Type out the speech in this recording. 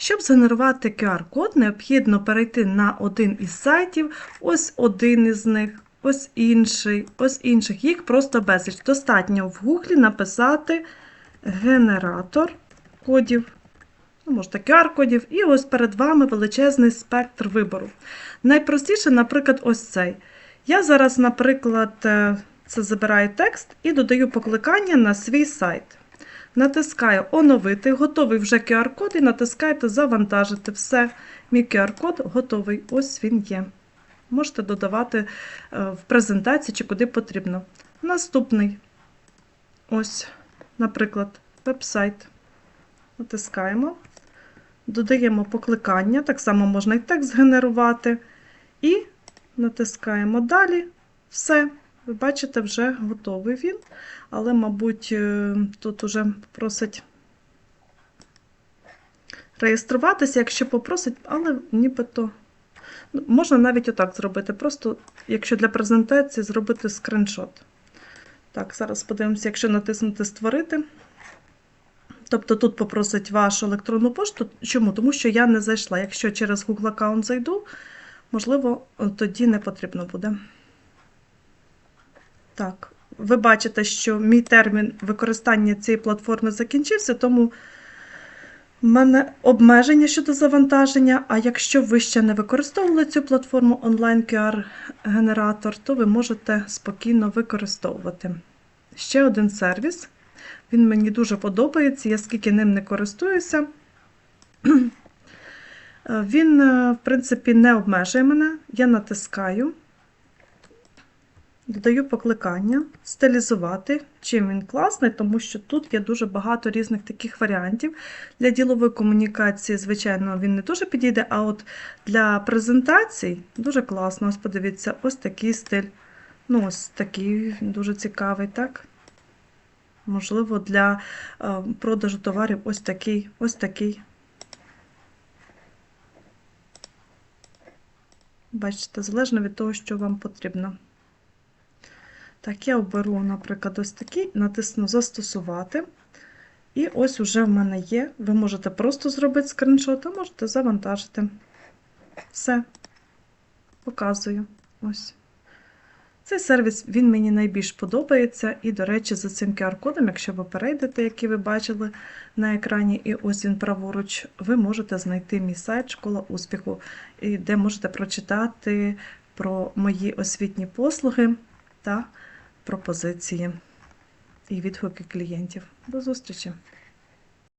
Щоб згенерувати QR-код, необхідно перейти на один із сайтів, ось один із них, ось інший, ось інших. Їх просто безліч. Достатньо в Гуглі написати генератор кодів. Ну, можете QR-кодів, і ось перед вами величезний спектр вибору. Найпростіше, наприклад, ось цей. Я зараз, наприклад, е, це забираю текст і додаю покликання на свій сайт. Натискаю оновити, готовий вже QR-код, і натискаєте завантажити. Все, мій QR-код готовий. Ось він є. Можете додавати е, в презентації чи куди потрібно. Наступний. Ось, наприклад, веб-сайт. Натискаємо. Додаємо покликання, так само можна і текст генерувати. І натискаємо далі. Все. Ви бачите, вже готовий він, але, мабуть, е, тут уже просить реєструватися, якщо попросить, але нібито ну, можна навіть отак зробити. Просто, якщо для презентації, зробити скриншот. Так, зараз подивимося, якщо натиснути Створити. Тобто тут попросить вашу електронну пошту. Чому? Тому що я не зайшла. Якщо через Google аккаунт зайду, можливо, тоді не потрібно буде. Так, ви бачите, що мій термін використання цієї платформи закінчився, тому в мене обмеження щодо завантаження. А якщо ви ще не використовували цю платформу онлайн QR-генератор, то ви можете спокійно використовувати. Ще один сервіс. Він мені дуже подобається, я скільки ним не користуюся. Він, е, в принципі, не обмежує мене. Я натискаю. Додаю покликання, стилізувати. Чим він класний, тому що тут є дуже багато різних таких варіантів. Для ділової комунікації, звичайно, він не дуже підійде, а от для презентацій дуже класно. Ось подивіться, ось такий стиль. Ну, ось такий дуже цікавий, так? Можливо, для е, продажу товарів ось такий, ось такий. Бачите, залежно від того, що вам потрібно. Так, я оберу, наприклад, ось такий, натисну Застосувати. І ось уже в мене є. Ви можете просто зробити скриншот, а можете завантажити. Все. Показую. Ось. Цей сервіс він мені найбільш подобається. І, до речі, за цим QR-кодом, якщо ви перейдете, який ви бачили на екрані, і ось він праворуч, ви можете знайти мій сайт Школа успіху, де можете прочитати про мої освітні послуги та пропозиції і відгуки клієнтів. До зустрічі!